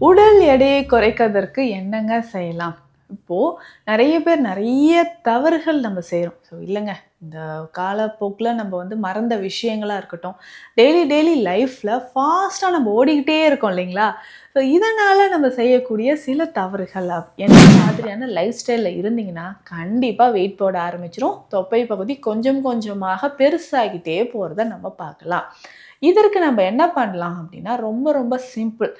உடல் எடையை குறைக்கிறதற்கு என்னங்க செய்யலாம்? இப்போது நிறைய பேர் நிறைய தவறுகள் நம்ம செய்கிறோம் ஸோ இல்லைங்க. இந்த காலப்போக்கில் நம்ம வந்து மறந்த விஷயங்களாக இருக்கட்டும் டெய்லி டெய்லி லைஃப்பில் ஃபாஸ்ட்டாக நம்ம ஓடிக்கிட்டே இருக்கோம் இல்லைங்களா? ஸோ இதனால் நம்ம செய்யக்கூடிய சில தவறுகள் என்ன மாதிரியான லைஃப் ஸ்டைலில் இருந்தீங்கன்னா கண்டிப்பாக வெயிட் போட ஆரம்பிச்சிரும். தொப்பை பகுதி கொஞ்சம் கொஞ்சமாக பெருசாகிட்டே போகிறத நம்ம பார்க்கலாம். இதற்கு நம்ம என்ன பண்ணலாம் அப்படின்னா ரொம்ப ரொம்ப சிம்பிள்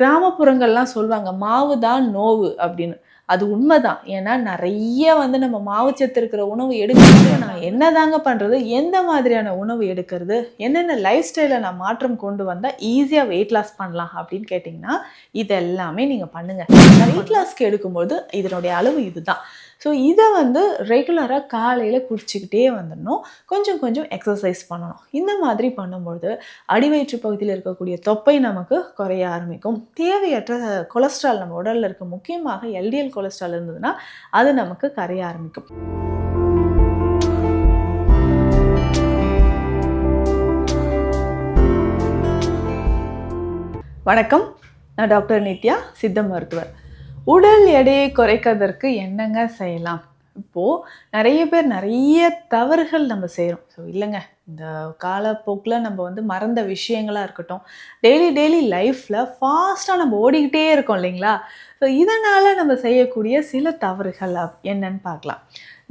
கிராமப்புறங்கள்லாம் சொல்லுவாங்க மாவு தான் நோவு அப்படின்னு. அது உண்மைதான். ஏன்னா நிறைய வந்து நம்ம மாவுச்சத்து இருக்கிற உணவு எடுக்கிறது நான் என்னதாங்க பண்ணுறது எந்த மாதிரியான உணவு எடுக்கிறது? என்னென்ன லைஃப் ஸ்டைலில் நான் மாற்றம் கொண்டு வந்தால் ஈஸியாக வெயிட் லாஸ் பண்ணலாம் அப்படின்னு கேட்டிங்கன்னா இது எல்லாமே நீங்கள் பண்ணுங்கள் வெயிட் லாஸ்க்கு எடுக்கும்போது இதனுடைய அளவு இதுதான். ஸோ இதை வந்து ரெகுலராக காலையில் குடிச்சிக்கிட்டே வந்துடணும். கொஞ்சம் கொஞ்சம் எக்ஸசைஸ் பண்ணணும். இந்த மாதிரி பண்ணும்பொழுது அடிவயிற்று பகுதியில் இருக்கக்கூடிய தொப்பை நமக்கு குறைய ஆரம்பிக்கும். தேவையற்ற கொலஸ்ட்ரால் நம்ம உடலில் இருக்க முக்கியமாக எல்டிஎல் கொலஸ்ட்ரால் இருந்ததுன்னா அது நமக்கு கரைய ஆரம்பிக்கும். வணக்கம். நான் டாக்டர் நித்யா சித்த மருத்துவர். உடல் எடையை குறைக்கிறதற்கு என்னங்க செய்யலாம்? இப்போது நிறைய பேர் நிறைய தவறுகள் நம்ம செய்கிறோம் ஸோ இல்லைங்க. இந்த காலப்போக்கில் நம்ம வந்து மறந்த விஷயங்களாக இருக்கட்டும் டெய்லி டெய்லி லைஃப்பில் ஃபாஸ்ட்டாக நம்ம ஓடிக்கிட்டே இருக்கோம் இல்லைங்களா? ஸோ இதனால் நம்ம செய்யக்கூடிய சில தவறுகள் என்னன்னு பார்க்கலாம்.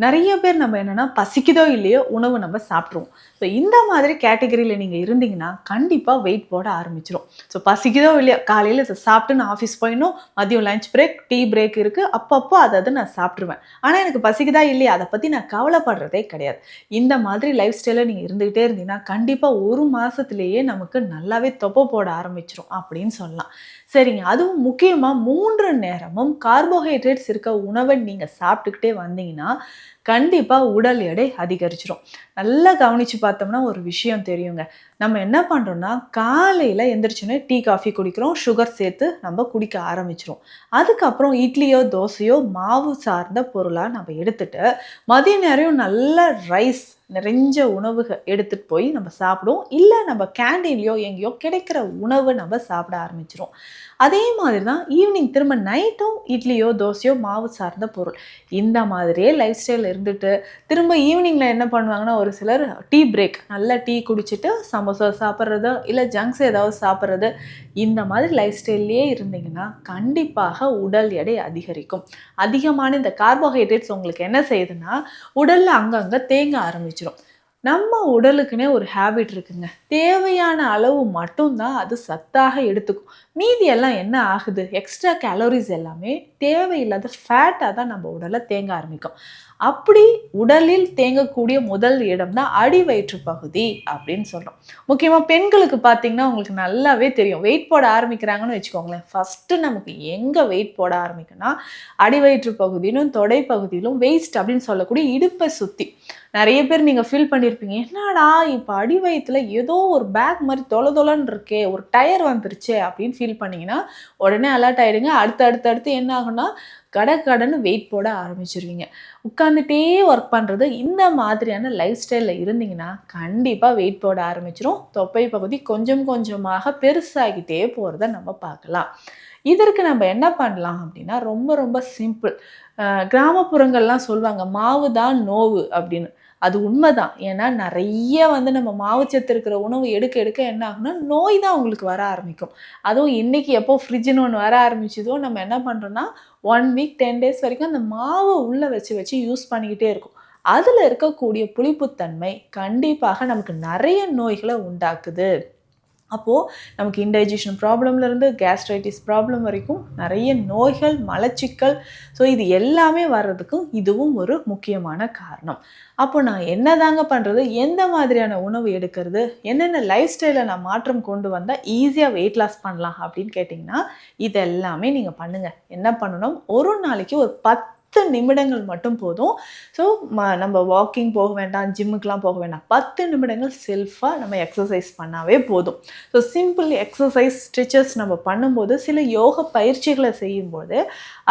நிறைய பேர் நம்ம என்னென்னா பசிக்குதோ இல்லையோ உணவு நம்ம சாப்பிட்ருவோம் ஸோ இந்த மாதிரி கேட்டகரியில் நீங்கள் இருந்தீங்கன்னா கண்டிப்பாக வெயிட் போட ஆரம்பிச்சிடும் ஸோ பசிக்குதோ இல்லையோ காலையில் இதை சாப்பிட்டு நான் ஆஃபீஸ் போயிடணும் மதியம் லஞ்ச் பிரேக் டீ பிரேக் இருக்குது அப்பப்போ அதை அதை நான் சாப்பிட்ருவேன் ஆனால் எனக்கு பசிக்குதா இல்லையா அதை பற்றி நான் கவலைப்படுறதே கிடையாது. இந்த மாதிரி லைஃப் ஸ்டைலில் நீங்கள் இருந்துக்கிட்டே இருந்தீங்கன்னா கண்டிப்பாக ஒரு மாதத்துலேயே நமக்கு நல்லாவே தொப்பை போட ஆரம்பிச்சிரும் அப்படின்னு சொல்லலாம். சரிங்க. அதுவும் முக்கியமாக மூன்று நேரமும் கார்போஹைட்ரேட்ஸ் இருக்க உணவை நீங்கள் சாப்பிட்டுக்கிட்டே வந்தீங்கன்னா கண்டிப்பாக உடல் எடை அதிகரிச்சிடும் நல்லா கவனித்து பார்த்தோம்னா ஒரு விஷயம் தெரியுங்க. நம்ம என்ன பண்ணுறோம்னா காலையில் எந்திரிச்சோன்னே டீ காஃபி குடிக்கிறோம். சுகர் சேர்த்து நம்ம குடிக்க ஆரம்பிச்சிரும். அதுக்கப்புறம் இட்லியோ தோசையோ மாவு சார்ந்த பொருளாக நம்ம எடுத்துட்டு மதிய நேரம் நல்ல ரைஸ் நிறைஞ்ச உணவுகள் எடுத்துகிட்டு போய் நம்ம சாப்பிடுவோம். இல்லை நம்ம கேண்டீன்லேயோ எங்கேயோ கிடைக்கிற உணவு நம்ம சாப்பிட ஆரம்பிச்சிரும். அதே மாதிரி தான் ஈவினிங் திரும்ப நைட்டும் இட்லியோ தோசையோ மாவு சார்ந்த பொருள். இந்த மாதிரியே லைஃப் ஸ்டைல் இருந்துட்டு திரும்ப ஈவினிங்கில் என்ன பண்ணுவாங்கன்னா ஒரு சிலர் டீ பிரேக் நல்லா டீ குடிச்சிட்டு சமோசா சாப்பிட்றது இல்லை ஜங்க்ஸ் ஏதாவது சாப்பிட்றது இந்த மாதிரி லைஃப் ஸ்டைல்லையே இருந்தீங்கன்னா கண்டிப்பாக உடல் எடை அதிகரிக்கும். அதிகமான இந்த கார்போஹைட்ரேட்ஸ் உங்களுக்கு என்ன செய்யுதுன்னா உடலில் அங்கங்கே தேங்க ஆரம்பிச்சிடும் நம்ம உடலுக்குனே ஒரு ஹேபிட் இருக்குங்க. தேவையான அளவு மட்டும்தான் அது சத்தாக எடுத்துக்கும். மீதி எல்லாம் என்ன ஆகுது? எக்ஸ்ட்ரா கேலோரிஸ் எல்லாமே தேவையில்லாத ஃபேட்டாக தான் நம்ம உடலை தேங்க ஆரம்பிக்கும். அப்படி உடலில் தேங்கக்கூடிய முதல் இடம் தான் அடி வயிற்று பகுதி அப்படின்னு சொல்கிறோம் முக்கியமாக பெண்களுக்கு பார்த்தீங்கன்னா உங்களுக்கு நல்லாவே தெரியும். வெயிட் போட ஆரம்பிக்கிறாங்கன்னு வச்சுக்கோங்களேன். ஃபஸ்ட்டு நமக்கு எங்கே வெயிட் போட ஆரம்பிக்குன்னா அடி வயிற்று பகுதியிலும் தொடை பகுதியிலும் வெயிஸ்ட் அப்படின்னு சொல்லக்கூடிய இடுப்பை சுற்றி நிறைய பேர் நீங்கள் ஃபீல் பண்ணியிருப்பீங்க என்னடா இப்போ அடி வயிற்றுல ஏதோ ஒரு பேக் மாதிரி தொலை தொலைன்னு இருக்கே ஒரு டயர் வந்துருச்சே அப்படின்னு ஃபீல் பண்ணிங்கன்னா உடனே அலர்ட் ஆகிடுங்க அடுத்து அடுத்து அடுத்து என்ன ஆகும்னா கடன்னு வெயிட் போட ஆரம்பிச்சிருவீங்க. உட்காந்துட்டே ஒர்க் பண்ணுறது இந்த மாதிரியான லைஃப் ஸ்டைலில் இருந்தீங்கன்னா கண்டிப்பாக வெயிட் போட ஆரம்பிச்சிரும். தொப்பை பகுதி கொஞ்சம் கொஞ்சமாக பெருசாகிட்டே போகிறத நம்ம பார்க்கலாம். இதற்கு நம்ம என்ன பண்ணலாம் அப்படின்னா ரொம்ப ரொம்ப சிம்பிள் கிராமப்புறங்கள்லாம் சொல்லுவாங்க மாவு தான் நோவு அப்படின்னு. அது உண்மைதான். ஏன்னா நிறைய வந்து நம்ம மாவுச்சத்து இருக்கிற உணவு எடுக்க எடுக்க என்ன ஆகும்னா நோய் தான் உங்களுக்கு வர ஆரம்பிக்கும். அதுவும் இன்றைக்கி எப்போ ஃப்ரிட்ஜுன்னு ஒன்று வர ஆரம்பிச்சதோ நம்ம என்ன பண்ணுறோன்னா ஒன் வீக் டென் டேஸ் வரைக்கும் அந்த மாவை உள்ளே வச்சு வச்சு யூஸ் பண்ணிக்கிட்டே இருக்கும். அதில் இருக்கக்கூடிய புளிப்புத்தன்மை கண்டிப்பாக நமக்கு நிறைய நோய்களை உண்டாக்குது. அப்போது நமக்கு இன்டைஜஷன் ப்ராப்ளம்லேருந்து கேஸ்ட்ரைட்டிஸ் ப்ராப்ளம் வரைக்கும் நிறைய நோய்கள் மலச்சிக்கல் ஸோ இது எல்லாமே வர்றதுக்கும் இதுவும் ஒரு முக்கியமான காரணம். அப்போ நான் என்னதாங்க பண்ணுறது எந்த மாதிரியான உணவு எடுக்கிறது? என்னென்ன லைஃப் ஸ்டைலில் நான் மாற்றம் கொண்டு வந்தால் ஈஸியாக வெயிட் லாஸ் பண்ணலாம் அப்படின்னு கேட்டிங்கன்னா இது எல்லாமே நீங்கள் பண்ணுங்கள் என்ன பண்ணணும்? ஒரு நாளைக்கு ஒரு பத்து பத்து நிமிடங்கள் மட்டும் போதும். ஸோ ம நம்ம வாக்கிங் போக வேண்டாம் ஜிம்முக்கெலாம் போக வேண்டாம். பத்து நிமிடங்கள் செல்ஃபாக நம்ம எக்ஸசைஸ் பண்ணாவே போதும். ஸோ சிம்பிள் எக்ஸசைஸ் ஸ்ட்ரிச்சஸ் நம்ம பண்ணும்போது சில யோக பயிற்சிகளை செய்யும்போது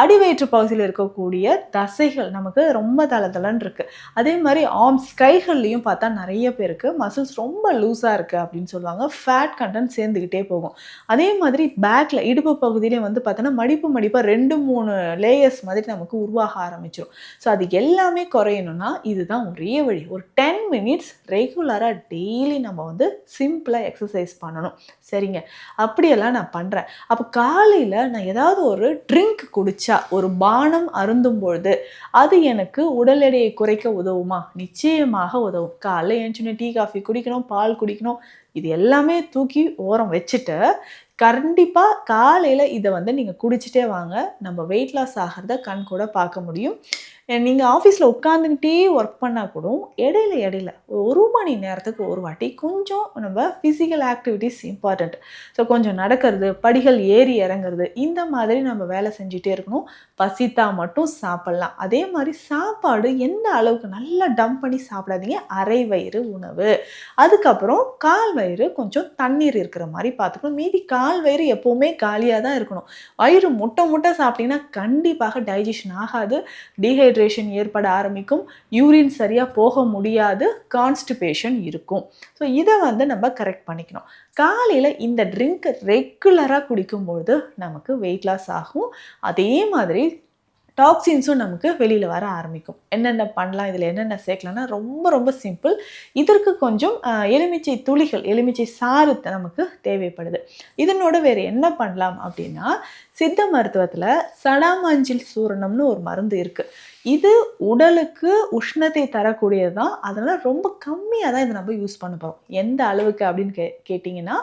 அடிவயிற்று பகுதியில் இருக்கக்கூடிய தசைகள் நமக்கு ரொம்ப தளதளன்னு இருக்குது அதே மாதிரி ஆர்ம்ஸ் கைகள்லையும் பார்த்தா நிறைய பேருக்கு மசில்ஸ் ரொம்ப லூஸாக இருக்குது அப்படின்னு சொல்லுவாங்க. ஃபேட் கண்டென்ட் சேர்ந்துக்கிட்டே போகும். அதே மாதிரி பேக்கில் இடுப்பு பகுதியிலே வந்து பார்த்தோன்னா மடிப்பு மடிப்பாக ரெண்டு மூணு லேயர்ஸ் மாதிரி நமக்கு உருவாக ஆரம்பிச்சிடும் ஸோ அது எல்லாமே குறையணும்னா இதுதான் ஒரே வழி. ஒரு டென் மினிட்ஸ் ரெகுலராக டெய்லி நம்ம வந்து சிம்பிளாக எக்ஸசைஸ் பண்ணணும். சரிங்க? அப்படியெல்லாம் நான் பண்ணுறேன் அப்போ காலையில் நான் ஏதாவது ஒரு ட்ரிங்க் குடித்தா ஒரு பானம் அருந்தும் பொழுது அது எனக்கு உடல் எடையை குறைக்க உதவுமா? நிச்சயமாக உதவும். காலைல எழுந்துச்சுன்னு டீ காஃபி குடிக்கணும் பால் குடிக்கணும் இது எல்லாமே தூக்கி ஓரம் வச்சுட்டு கண்டிப்பாக காலையில் இதை வந்து நீங்கள் குடிச்சிட்டே வாங்க. நம்ம வெயிட் லாஸ் ஆகிறத கண் கூட பார்க்க முடியும். நீங்கள் ஆஃபீஸில் உட்காந்துக்கிட்டே ஒர்க் பண்ணால் கூட இடையில இடையில ஒரு மணி நேரத்துக்கு ஒரு வாட்டி கொஞ்சம் நம்ம ஃபிசிக்கல் ஆக்டிவிட்டீஸ் இம்பார்ட்டண்ட் ஸோ கொஞ்சம் நடக்கிறது படிகள் ஏறி இறங்குறது இந்த மாதிரி நம்ம வேலை செஞ்சுட்டே இருக்கணும். பசித்தா மட்டும் சாப்பிட்லாம். அதே மாதிரி சாப்பாடு எந்த அளவுக்கு நல்லா டம்ப் பண்ணி சாப்பிடாதீங்க அரை வயிறு உணவு. அதுக்கப்புறம் கால் வயிறு கொஞ்சம் தண்ணீர் இருக்கிற மாதிரி பார்த்துக்கணும். மீதி கால் வயிறு எப்போவுமே காலியாக தான் இருக்கணும். வயிறு முட்டை முட்டை சாப்பிட்டீங்கன்னா கண்டிப்பாக டைஜஷன் ஆகாது டீஹைட்ரேஷன் ஏற்பட ஆரம்பிக்கும். யூரின் சரியாக போக முடியாது. கான்ஸ்டிபேஷன் இருக்கும். ஸோ இதை வந்து நம்ம கரெக்ட் பண்ணிக்கணும். காலையில் இந்த ட்ரிங்க் ரெகுலராக குடிக்கும்பொழுது நமக்கு வெயிட் லாஸ் ஆகும். அதே மாதிரி டாக்ஸின்ஸும் நமக்கு வெளியில் வர ஆரம்பிக்கும். என்னென்ன பண்ணலாம் இதில் என்னென்ன சேர்க்கலாம்னா ரொம்ப ரொம்ப சிம்பிள் இதற்கு கொஞ்சம் எலுமிச்சை துளிகள் எலுமிச்சை சாறு நமக்கு தேவைப்படுது. இதனோட வேறு என்ன பண்ணலாம் அப்படின்னா சித்த மருத்துவத்தில் சடாமஞ்சில் சூரணம்னு ஒரு மருந்து இருக்குது இது உடலுக்கு உஷ்ணத்தை தரக்கூடியது தான் அதனால் ரொம்ப கம்மியாக தான் இதை நம்ம யூஸ் பண்ண போகிறோம் எந்த அளவுக்கு அப்படின்னு கே கேட்டிங்கன்னா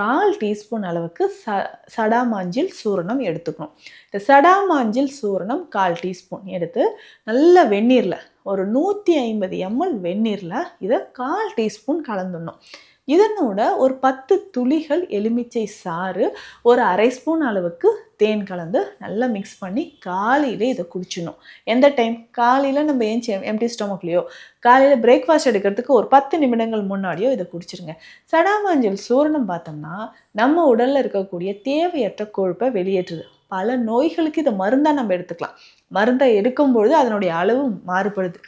கால் டீஸ்பூன் அளவுக்கு ச சடாமாஞ்சில் சூரணம் எடுத்துக்கணும். இந்த சடாமாஞ்சில் சூரணம் கால் டீஸ்பூன் எடுத்து நல்ல வெந்நீரில் ஒரு நூற்றி ஐம்பது எம்எல் வெந்நீரில் இதை கால் டீஸ்பூன் கலந்துடணும். இதனோட ஒரு பத்து துளிகள் எலுமிச்சை சாறு ஒரு அரை ஸ்பூன் அளவுக்கு தேன் கலந்து நல்லா மிக்ஸ் பண்ணி காலையில் இதை குடிச்சிடணும். எந்த டைம் காலையில் நம்ம ஏஞ்சி எம்டி ஸ்டொமக்லேயோ காலையில் பிரேக்ஃபாஸ்ட் எடுக்கிறதுக்கு ஒரு பத்து நிமிடங்கள் முன்னாடியோ இதை குடிச்சிருங்க. சடாமஞ்சள் சூரணம் பார்த்தோம்னா நம்ம உடலில் இருக்கக்கூடிய தேவையற்ற கொழுப்பை வெளியேற்றுது. பல நோய்களுக்கு இதை மருந்தாக நம்ம எடுத்துக்கலாம். மருந்தை எடுக்கும்பொழுது அதனுடைய அளவு மாறுபடுது.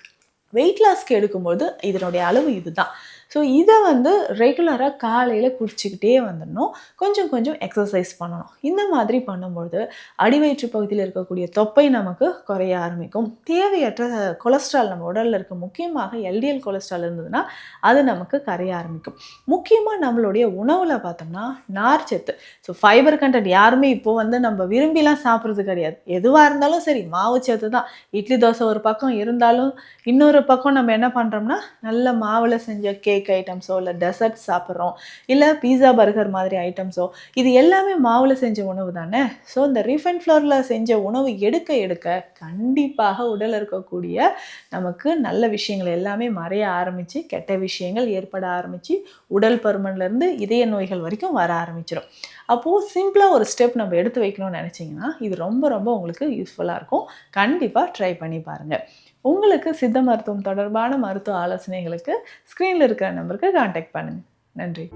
வெயிட் லாஸ்க்கு எடுக்கும்போது இதனுடைய அளவு இதுதான். ஸோ இதை வந்து ரெகுலராக காலையில் குடிச்சிக்கிட்டே வந்துடணும். கொஞ்சம் கொஞ்சம் எக்ஸசைஸ் பண்ணணும். இந்த மாதிரி பண்ணும்பொழுது அடிவயிற்று பகுதியில் இருக்கக்கூடிய தொப்பை நமக்கு குறைய ஆரம்பிக்கும். தேவையற்ற கொலஸ்ட்ரால் நம்ம உடலில் இருக்க முக்கியமாக எல்டிஎல் கொலஸ்ட்ரால் இருந்ததுன்னா அது நமக்கு கரைய ஆரம்பிக்கும். முக்கியமாக நம்மளுடைய உணவில் பார்த்தோம்னா நார்ச்சத்து ஸோ ஃபைபர் கண்டென்ட் யாருமே இப்போ வந்து நம்ம விரும்பிலாம் சாப்பிட்றது கிடையாது. எதுவாக இருந்தாலும் சரி மாவு சத்து தான். இட்லி தோசை ஒரு பக்கம் இருந்தாலும் இன்னொரு பக்கம் நம்ம என்ன பண்ணுறோம்னா நல்ல மாவில் செஞ்ச கேக் ஐட்டம்ஸோ இல்லை டெசர்ட் சாப்பிட்றோம் இல்லை பீஸா பர்கர் மாதிரி ஐட்டம்ஸோ இது எல்லாமே மாவில் செஞ்ச உணவு தானே? ஸோ இந்த ரீஃபைன் ஃப்ளோரில் செஞ்ச உணவு எடுக்க எடுக்க கண்டிப்பாக உடலில் இருக்கக்கூடிய நமக்கு நல்ல விஷயங்கள் எல்லாமே மறைய ஆரம்பித்து கெட்ட விஷயங்கள் ஏற்பட ஆரம்பித்து உடல் பருமன்லேருந்து இதய நோய்கள் வரைக்கும் வர ஆரம்பிச்சிடும் அப்போது சிம்பிளாக ஒரு ஸ்டெப் நம்ம எடுத்து வைக்கணும்னு நினச்சிங்கன்னா இது ரொம்ப ரொம்ப உங்களுக்கு யூஸ்ஃபுல்லாக இருக்கும். கண்டிப்பாக ட்ரை பண்ணி பாருங்கள் உங்களுக்கு சித்த மருத்துவம் தொடர்பான மருத்துவ ஆலோசனைகளுக்கு ஸ்க்ரீனில் இருக்கிற நம்பருக்கு காண்டாக்ட் பண்ணுங்கள் நன்றி.